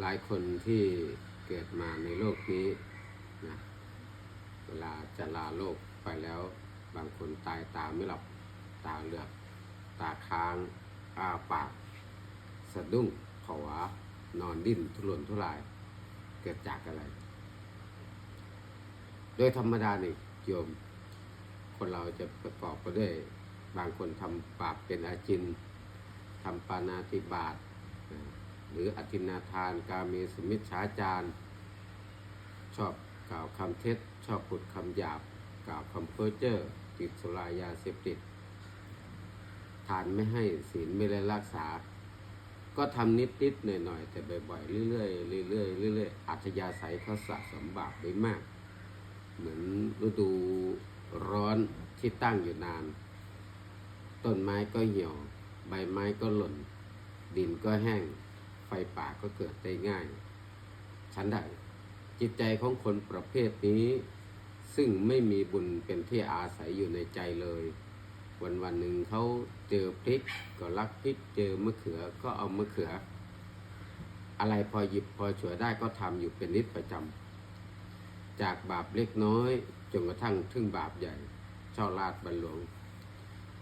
หลายคนที่เกิดมาในโลกนี้นะเวลาจะลาโลกไปแล้ว บางคนตายตาไม่หลับตาเหลือกตาค้างอ้าปาก สะดุ้งผวานอนดิ้นทุรนทุราย เกิดจากอะไร โดยธรรมดานี่โยม คนเราจะประกอบไปด้วยบางคนทำบาปเป็นอาจินทำปานาติบาตนะ หรืออธินาทาน กาเมสมิชฌาจารชอบกล่าวคำเท็จ ชอบพูดคำหยาบ กล่าวคำเพ้อเจ้อติดสุรายาเสพติด ทานไม่ให้ศีลไม่ได้รักษา ก็ทำนิดนิดหน่อยหน่อยๆแต่บ่อยๆ เรื่อยๆเรื่อยๆเรื่อยๆอัธยาศัยเขาสะสมบาปไว้มาก เหมือนฤดูร้อนที่ตั้งอยู่นาน ต้นไม้ก็เหี่ยว ใบไม้ก็หล่น ดินก็แห้ง ไฟป่าก็เกิดได้ง่าย ฉันใดจิตใจของคนประเภทนี้ ซึ่งไม่มีบุญเป็นที่อาศัยอยู่ในใจเลย วันวันหนึ่งเขาเจอพริกก็รักพริกเจอมะเขือก็เอามะเขือ อะไรพอหยิบพอฉวยได้ก็ทำอยู่เป็นนิดประจำจากบาปเล็กน้อยจนกระทั่งถึงบาปใหญ่ช่อลาดบันหลวง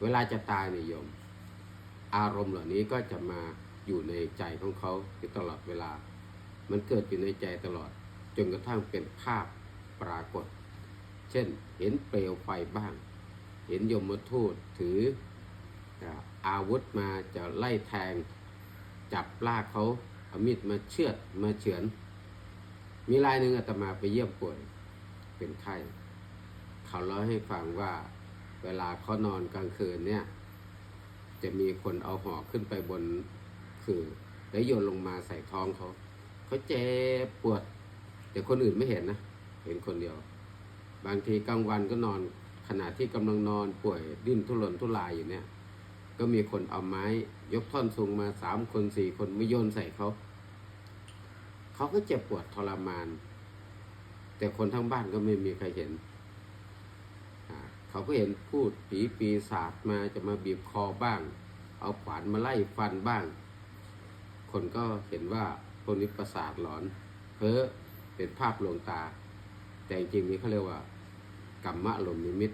เวลาจะตายนิยม อารมณ์เหล่านี้ก็จะมา อยู่ในใจของเขาอยู่ตลอดเวลา มันเกิดอยู่ในใจตลอด จนกระทั่งเป็นภาพปรากฏ เช่น เห็นเปลวไฟบ้าง เห็นยมทูตถืออาวุธมาจะไล่แทง จับลากเขาเอามีดมาเชือดมาเฉือน มีรายหนึ่งอาตมาไปเยี่ยมป่วยเป็นไข้เขาเล่าให้ฟังว่าเวลาเขานอนกลางคืนเนี่ย จะมีคนเอาห่อขึ้นไปบน คือแล้วโยนลงมาใส่ท้องเขาเขาเจ็บปวด แต่คนอื่นไม่เห็นนะ เห็นคนเดียว บางทีกลางวันก็นอน ขณะที่กำลังนอนป่วยดิ้นทุรนทุรายอยู่เนี่ย ก็มีคนเอาไม้ ยกท่อนสูงมาสามคนสี่คนไม่โยนใส่เขาเขาก็เจ็บปวดทรมาน แต่คนทั้งบ้านก็ไม่มีใครเห็นเขาก็เห็นพูดผีปีศาจมาจะมาบีบคอบ้าง เอาขวานมาไล่ฟันบ้าง คนก็เห็นว่าพวกนี้ประสาทหลอน เพ้อเป็นภาพลวงตา แต่จริงๆนี้เขาเรียกว่ากรรมะอารมนิมิต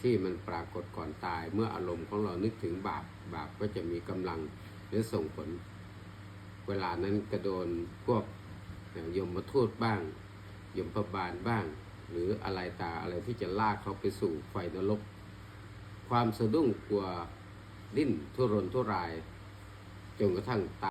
ที่มันปรากฏก่อนตาย เมื่ออารมณ์ของเรานึกถึงบาปบาปก็จะมีกำลังหรือส่งผล เวลานั้นกระโดนพวกยมมาทูตบ้าง ยมพบาลบ้าง หรืออะไรตาอะไรที่จะลากเขาไปสู่ไฟนรก ความสะดุ้งกลัวดิ้นทุรนทุรายจนกระทั่งตาย